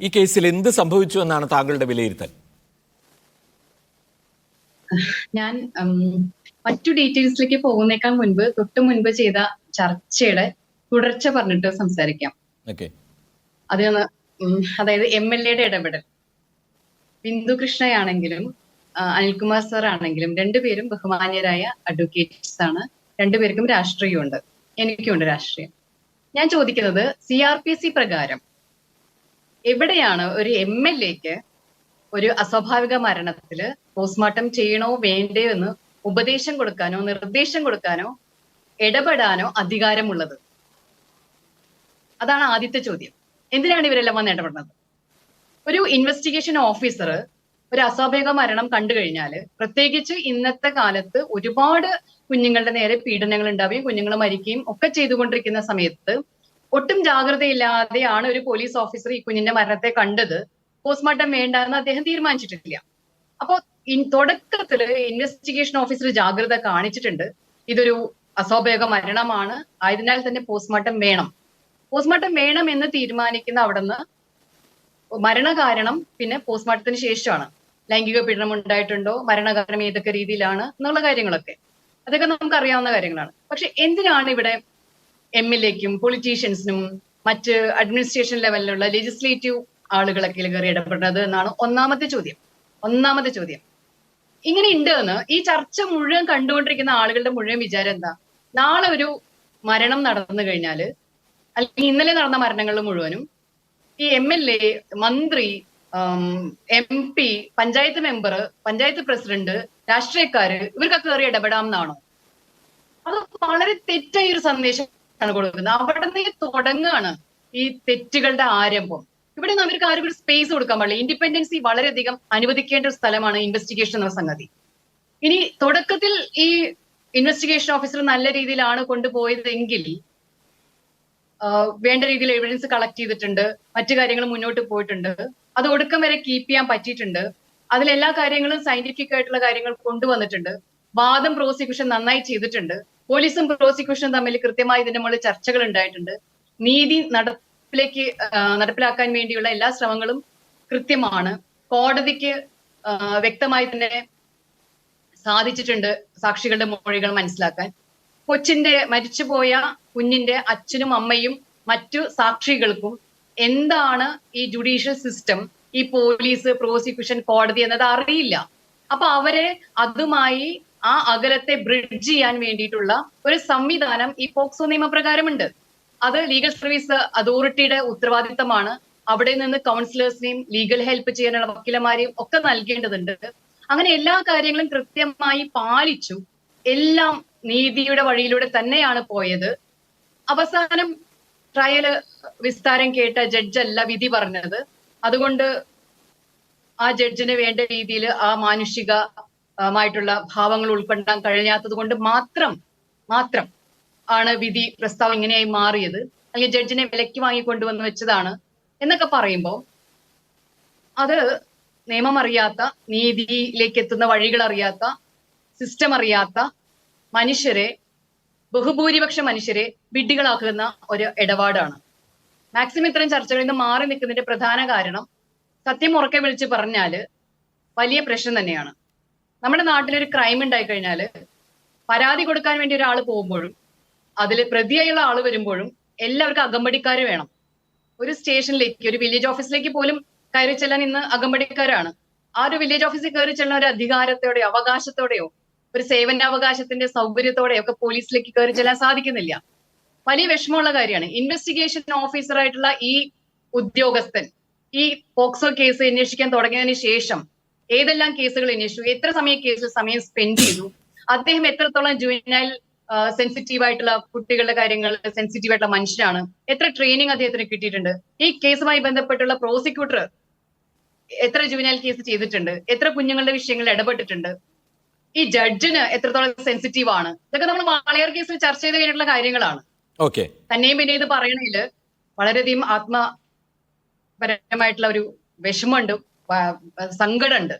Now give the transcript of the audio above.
ഈ കേസിൽ എന്ത് സംഭവിച്ചു എന്നാണ് താങ്കളുടെ വിലയിരുത്തൽ? ഞാൻ മറ്റു ഡീറ്റെയിൽസിലേക്ക് പോകുന്നേക്കാൾ മുൻപ് തൊട്ട് മുൻപ് ചെയ്ത ചർച്ചയുടെ തുടർച്ച പറഞ്ഞിട്ട് സംസാരിക്കാം. അത് അതായത് എം എൽ എയുടെ ഇടപെടൽ. ബിന്ദു കൃഷ്ണയാണെങ്കിലും അനിൽകുമാർ സാർ ആണെങ്കിലും രണ്ടുപേരും ബഹുമാന്യരായ അഡ്വക്കേറ്റ്സ് ആണ് രണ്ടുപേർക്കും രാഷ്ട്രീയമുണ്ട്. എനിക്കുണ്ട് രാഷ്ട്രീയം. ഞാൻ ചോദിക്കുന്നത് സി ആർ പി സി പ്രകാരം എവിടെയാണ് ഒരു എം എൽ എക്ക് ഒരു അസ്വാഭാവിക മരണത്തിൽ പോസ്റ്റ്മോർട്ടം ചെയ്യണോ വേണ്ടേ എന്ന് ഉപദേശം കൊടുക്കാനോ നിർദ്ദേശം കൊടുക്കാനോ ഇടപെടാനോ അധികാരമുള്ളത്? അതാണ് ആദ്യത്തെ ചോദ്യം. എന്തിനാണ് ഇവരെല്ലാം വന്ന് ഇടപെടുന്നത്? ഒരു ഇൻവെസ്റ്റിഗേഷൻ ഓഫീസർ ഒരു അസ്വാഭാവിക മരണം കണ്ടു കഴിഞ്ഞാൽ പ്രത്യേകിച്ച് ഇന്നത്തെ കാലത്ത് ഒരുപാട് കുഞ്ഞുങ്ങളുടെ നേരെ പീഡനങ്ങൾ ഉണ്ടാവുകയും കുഞ്ഞുങ്ങൾ മരിക്കുകയും ഒക്കെ ചെയ്തുകൊണ്ടിരിക്കുന്ന സമയത്ത് ഒട്ടും ജാഗ്രതയില്ലാതെയാണ് ഒരു പോലീസ് ഓഫീസർ ഈ കുഞ്ഞിന്റെ മരണത്തെ കണ്ടത്. പോസ്റ്റ്മോർട്ടം വേണ്ട എന്ന് അദ്ദേഹം തീരുമാനിച്ചിട്ടില്ല. അപ്പോ ഇൻ- തുടക്കത്തിൽ ഇൻവെസ്റ്റിഗേഷൻ ഓഫീസർ ജാഗ്രത കാണിച്ചിട്ടുണ്ട്. ഇതൊരു അസ്വാഭാവിക മരണമാണ്. ആയതിനാൽ തന്നെ പോസ്റ്റ്മോർട്ടം വേണം. പോസ്റ്റ്മോർട്ടം വേണം എന്ന് തീരുമാനിക്കുന്ന അവിടുന്ന് മരണകാരണം പിന്നെ പോസ്റ്റ്മോർട്ടത്തിന് ശേഷമാണ്. ലൈംഗിക പീഡനം ഉണ്ടായിട്ടുണ്ടോ? മരണകാരണം ഏതൊക്കെ രീതിയിലാണ്? എന്നുള്ള കാര്യങ്ങളൊക്കെ. അതൊക്കെ നമുക്ക് അറിയാവുന്ന കാര്യങ്ങളാണ്. പക്ഷെ എന്തിനാണ് ഇവിടെ എം എൽ എക്കും പൊളിറ്റീഷ്യൻസിനും മറ്റ് അഡ്മിനിസ്ട്രേഷൻ ലെവലിലുള്ള ലെജിസ്ലേറ്റീവ് ആളുകളൊക്കെ കയറി ഇടപെടുന്നത് എന്നാണ് ഒന്നാമത്തെ ചോദ്യം. ഒന്നാമത്തെ ചോദ്യം. ഇങ്ങനെ ഉണ്ട് എന്ന് ഈ ചർച്ച മുഴുവൻ കണ്ടുകൊണ്ടിരിക്കുന്ന ആളുകളുടെ മുഴുവൻ വിചാരം എന്താ? നാളെ ഒരു മരണം നടന്നു കഴിഞ്ഞാൽ അല്ലെങ്കിൽ ഇന്നലെ നടന്ന മരണങ്ങൾ മുഴുവനും ഈ എം എൽ എ മന്ത്രി M P panchayat member panchayat president രാഷ്ട്രീയക്കാര് ഇവർക്കൊക്കെ കയറി ഇടപെടാം എന്നാണോ? അത് വളരെ തെറ്റായ ഒരു സന്ദേശമാണ് കൊടുക്കുന്നത്. അവിടെ നിന്ന് തുടങ്ങാണ് ഈ തെറ്റുകളുടെ ആരംഭം. ഇവിടെ നിന്ന് അവർക്ക് ആരും ഒരു സ്പേസ് കൊടുക്കാൻ പാടില്ല. ഇൻഡിപെൻഡൻസി വളരെയധികം അനുവദിക്കേണ്ട ഒരു സ്ഥലമാണ് ഇൻവെസ്റ്റിഗേഷൻ എന്ന സംഗതി. ഇനി തുടക്കത്തിൽ ഈ ഇൻവെസ്റ്റിഗേഷൻ ഓഫീസർ നല്ല രീതിയിലാണ് കൊണ്ടുപോയതെങ്കിൽ വേണ്ട രീതിയിൽ എവിഡൻസ് കളക്ട് ചെയ്തിട്ടുണ്ട്. മറ്റു കാര്യങ്ങൾ മുന്നോട്ട് പോയിട്ടുണ്ട്. അത് ഒടുക്കം വരെ കീപ്പ് ചെയ്യാൻ പറ്റിയിട്ടുണ്ട്. അതിലെല്ലാ കാര്യങ്ങളും സയന്റിഫിക് ആയിട്ടുള്ള കാര്യങ്ങൾ കൊണ്ടുവന്നിട്ടുണ്ട്. വാദം പ്രോസിക്യൂഷൻ നന്നായി ചെയ്തിട്ടുണ്ട്. പോലീസും പ്രോസിക്യൂഷനും തമ്മിൽ കൃത്യമായി ഇതിന്റെ മുകളിൽ ചർച്ചകൾ ഉണ്ടായിട്ടുണ്ട്. നീതി നടപ്പിലേക്ക് നടപ്പിലാക്കാൻ വേണ്ടിയുള്ള എല്ലാ ശ്രമങ്ങളും കൃത്യമാണ്. കോടതിക്ക് വ്യക്തമായി തന്നെ സാധിച്ചിട്ടുണ്ട് സാക്ഷികളുടെ മൊഴികൾ മനസ്സിലാക്കാൻ. കൊച്ചിന്റെ മരിച്ചുപോയ കുഞ്ഞിന്റെ അച്ഛനും അമ്മയും മറ്റു സാക്ഷികൾക്കും എന്താണ് ഈ ജുഡീഷ്യൽ സിസ്റ്റം ഈ പോലീസ് പ്രോസിക്യൂഷൻ കോടതി എന്നത് അറിയില്ല. അപ്പൊ അവരെ അതുമായി ആ അകലത്തെ ബ്രിഡ്ജ് ചെയ്യാൻ വേണ്ടിയിട്ടുള്ള ഒരു സംവിധാനം ഈ പോക്സോ നിയമപ്രകാരമുണ്ട്. അത് ലീഗൽ സർവീസ് അതോറിറ്റിയുടെ ഉത്തരവാദിത്തമാണ്. അവിടെ നിന്ന് കൗൺസിലേഴ്സിനെയും ലീഗൽ ഹെൽപ്പ് ചെയ്യാനുള്ള വക്കീലന്മാരെയും ഒക്കെ നൽകേണ്ടതുണ്ട്. അങ്ങനെ എല്ലാ കാര്യങ്ങളും കൃത്യമായി പാലിച്ചു എല്ലാം നീതിയുടെ വഴിയിലൂടെ തന്നെയാണ് പോയത്. അവസാനം ട്രയൽ വിസ്താരം കേട്ട ജഡ്ജല്ല വിധി പറഞ്ഞത്. അതുകൊണ്ട് ആ ജഡ്ജിന് വേണ്ട രീതിയിൽ ആ മാനുഷിക മായിട്ടുള്ള ഭാവങ്ങൾ ഉൾക്കൊണ്ടാൻ കഴിഞ്ഞാത്തത് കൊണ്ട് മാത്രം മാത്രം ആണ് വിധി പ്രസ്താവം ഇങ്ങനെയായി മാറിയത്. അല്ലെങ്കിൽ ജഡ്ജിനെ വിലക്ക് വാങ്ങിക്കൊണ്ടുവന്ന് വെച്ചതാണ് എന്നൊക്കെ പറയുമ്പോൾ അത് നിയമം അറിയാത്ത നീതിയിലേക്ക് എത്തുന്ന വഴികൾ അറിയാത്ത സിസ്റ്റം അറിയാത്ത മനുഷ്യരെ ബഹുഭൂരിപക്ഷ മനുഷ്യരെ വിഡ്ഢികളാക്കുന്ന ഒരു ഇടപാടാണ്. മാക്സിമം ഇത്തരം ചർച്ചകളിൽ നിന്ന് മാറി നിൽക്കുന്നതിന്റെ പ്രധാന കാരണം സത്യം ഉറക്കെ വിളിച്ച് പറഞ്ഞാൽ വലിയ പ്രശ്നം തന്നെയാണ്. നമ്മുടെ നാട്ടിലൊരു ക്രൈം ഉണ്ടായി കഴിഞ്ഞാൽ പരാതി കൊടുക്കാൻ വേണ്ടി ഒരാൾ പോകുമ്പോഴും അതിൽ പ്രതിയായുള്ള ആൾ വരുമ്പോഴും എല്ലാവർക്കും അകമ്പടിക്കാര് വേണം. ഒരു സ്റ്റേഷനിലേക്ക് ഒരു വില്ലേജ് ഓഫീസിലേക്ക് പോലും കയറി ചെല്ലാൻ ഇന്ന് അകമ്പടിക്കാരാണ്. ആ ഒരു വില്ലേജ് ഓഫീസിൽ കയറി ചെല്ലുന്ന ഒരു അധികാരത്തോടെയോ അവകാശത്തോടെയോ ഒരു സേവനാവകാശത്തിന്റെ സൗകര്യത്തോടെയോ ഒക്കെ പോലീസിലേക്ക് കയറി ചെല്ലാൻ സാധിക്കുന്നില്ല. വലിയ വിഷമമുള്ള കാര്യമാണ്. ഇൻവെസ്റ്റിഗേഷൻ ഓഫീസറായിട്ടുള്ള ഈ ഉദ്യോഗസ്ഥൻ ഈ പോക്സോ കേസ് അന്വേഷിക്കാൻ തുടങ്ങിയതിന് ശേഷം ഏതെല്ലാം കേസുകൾ അന്വേഷിച്ചു? എത്ര സമയം കേസിൽ സമയം സ്പെൻഡ് ചെയ്തു? അദ്ദേഹം എത്രത്തോളം ജുവനൈൽ സെൻസിറ്റീവ് ആയിട്ടുള്ള കുട്ടികളുടെ കാര്യങ്ങൾ സെൻസിറ്റീവ് ആയിട്ടുള്ള മനുഷ്യനാണ് എത്ര ട്രെയിനിങ് അദ്ദേഹത്തിന് കിട്ടിയിട്ടുണ്ട്? ഈ കേസുമായി ബന്ധപ്പെട്ടുള്ള പ്രോസിക്യൂട്ടർ എത്ര ജുവനൈൽ കേസ് ചെയ്തിട്ടുണ്ട്? എത്ര കുഞ്ഞുങ്ങളുടെ വിഷയങ്ങളിൽ ഇടപെട്ടിട്ടുണ്ട്? ഈ ജഡ്ജിന് എത്രത്തോളം സെൻസിറ്റീവ് ആണ്? ഇതൊക്കെ നമ്മൾ വാളയാർ കേസിൽ ചർച്ച ചെയ്ത് കഴിഞ്ഞിട്ടുള്ള കാര്യങ്ങളാണ്. ഓക്കെ. തന്നെയും പിന്നെ ഇത് പറയണതിൽ വളരെയധികം ആത്മപരമായിട്ടുള്ള ഒരു വിഷമമുണ്ട്. സങ്കടമുണ്ട്.